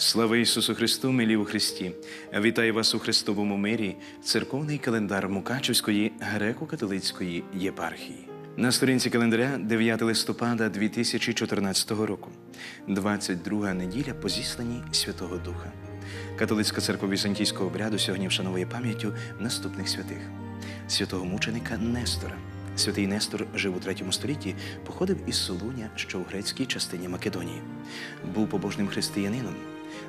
Слава Ісусу Христу, милі у Христі! Вітаю вас у Христовому мирі, церковний календар Мукачівської греко-католицької єпархії. На сторінці календаря 9 листопада 2014 року, 22 неділя по зісланні Святого Духа. Католицька церква візантійського обряду сьогодні вшановує пам'яттю наступних святих: святого мученика Нестора. Святий Нестор жив у третьому столітті, походив із Солуня, що у грецькій частині Македонії. Був побожним християнином,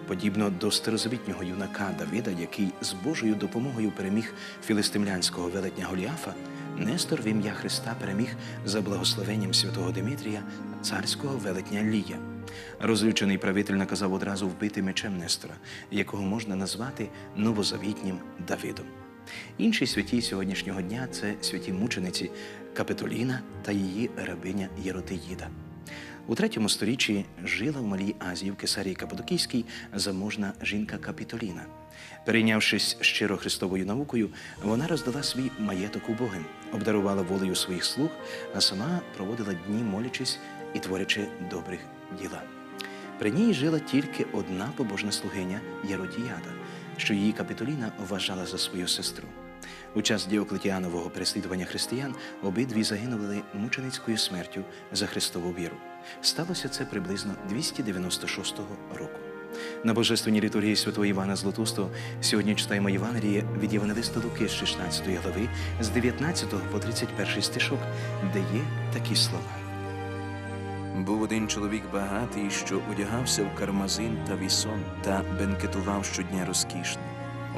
подібно до старозавітнього юнака Давида, який з Божою допомогою переміг філистимлянського велетня Голіафа. Нестор в ім'я Христа переміг за благословенням святого Димитрія царського велетня Лія. Розлючений правитель наказав одразу вбити мечем Нестора, якого можна назвати новозавітнім Давидом. Інші святі сьогоднішнього дня це святі мучениці Капитоліна та її рабиня Єротиїда. У третьому сторіччі жила в Малій Азії в Кесарії Каппадокійській заможна жінка Капітоліна. Перейнявшись щиро Христовою наукою, вона роздала свій маєток убогим, обдарувала волею своїх слуг, а сама проводила дні, молячись і творячи добрих діла. При ній жила тільки одна побожна слугиня Єродіяда, що її Капітоліна вважала за свою сестру. У час Діоклетіанового переслідування християн обидві загинули мученицькою смертю за Христову віру. Сталося це приблизно 296 року. На божественній літургії святого Івана Златустого сьогодні читаємо Євангеліє від Євангелиста Луки з 16 глави з 19 по 31 стишок, де є такі слова. Був один чоловік багатий, що одягався в кармазин та вісон та бенкетував щодня розкішно.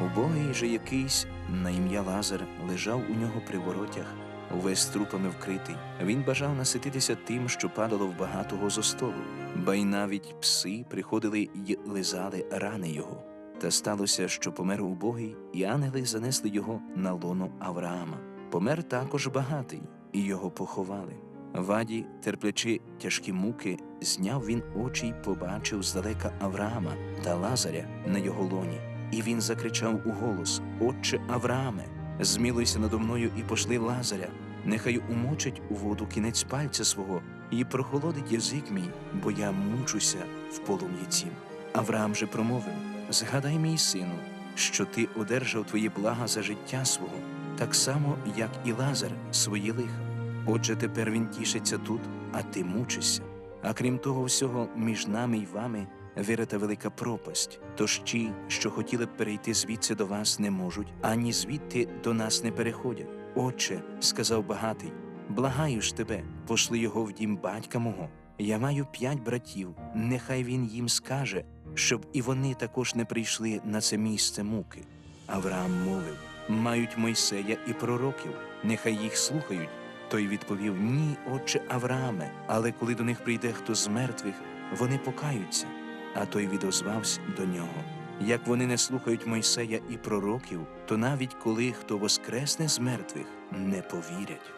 Убогий же якийсь на ім'я Лазар лежав у нього при воротях, увесь трупами вкритий. Він бажав насититися тим, що падало в багатого зо столу, ба й навіть пси приходили й лизали рани його. Та сталося, що помер убогий, і ангели занесли його на лоно Авраама. Помер також багатий, і його поховали. Ваді, терплячи тяжкі муки, зняв він очі й побачив здалека Авраама та Лазаря на його лоні. І він закричав у голос: Отче Аврааме, змілуйся надо мною і пошли Лазаря. Нехай умочить у воду кінець пальця свого і прохолодить язик мій, бо я мучуся в полум'ї цім. Авраам же промовив: Згадай, мій сину, що ти одержав твої блага за життя свого, так само, як і Лазар свої лиха. Отже, тепер він тішиться тут, а ти мучишся. А крім того всього, між нами й вами вирита велика пропасть. Тож ті, що хотіли б перейти звідси до вас, не можуть, ані звідти до нас не переходять. Отче, сказав багатий, благаю ж тебе, пошли його в дім батька мого. Я маю п'ять братів, нехай він їм скаже, щоб і вони також не прийшли на це місце муки. Авраам мовив: мають Мойсея і пророків, нехай їх слухають. Той відповів: Ні, отче Аврааме, але коли до них прийде хто з мертвих, вони покаються. А той відозвався до нього. Як вони не слухають Мойсея і пророків, то навіть коли хто воскресне з мертвих, не повірять.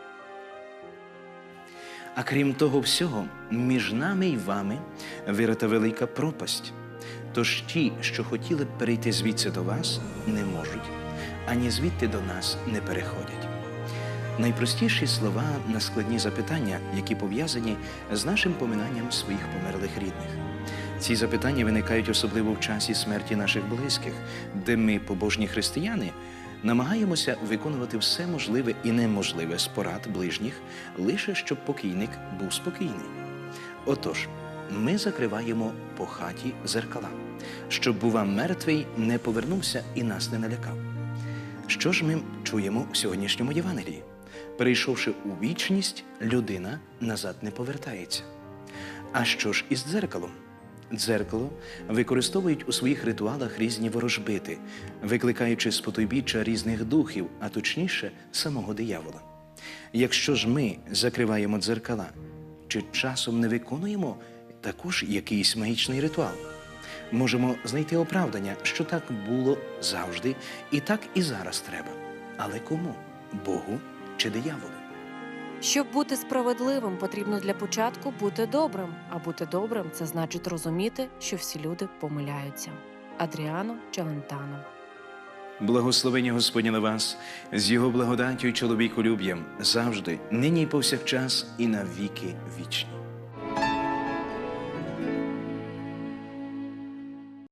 А крім того всього, між нами і вами вирита велика пропасть. Тож ті, що хотіли б перейти звідси до вас, не можуть, ані звідти до нас не переходять. Найпростіші слова на складні запитання, які пов'язані з нашим поминанням своїх померлих рідних. Ці запитання виникають особливо в часі смерті наших близьких, де ми, побожні християни, намагаємося виконувати все можливе і неможливе з порад ближніх, лише щоб покійник був спокійний. Отож, ми закриваємо по хаті зеркала, щоб, бува, мертвий не повернувся і нас не налякав. Що ж ми чуємо у сьогоднішньому Євангелії? Перейшовши у вічність, людина назад не повертається. А що ж із дзеркалом? Дзеркало використовують у своїх ритуалах різні ворожбити, викликаючи з потойбіччя різних духів, а точніше самого диявола. Якщо ж ми закриваємо дзеркала, чи часом не виконуємо також якийсь магічний ритуал? Можемо знайти оправдання, що так було завжди, і так і зараз треба. Але кому? Богу чи дияволу? Щоб бути справедливим, потрібно для початку бути добрим. А бути добрим це значить розуміти, що всі люди помиляються. Адріано Челентано Благословення Господня на вас, з його благодаттю і чоловіколюб'ям завжди, нині і повсякчас, і на віки вічні.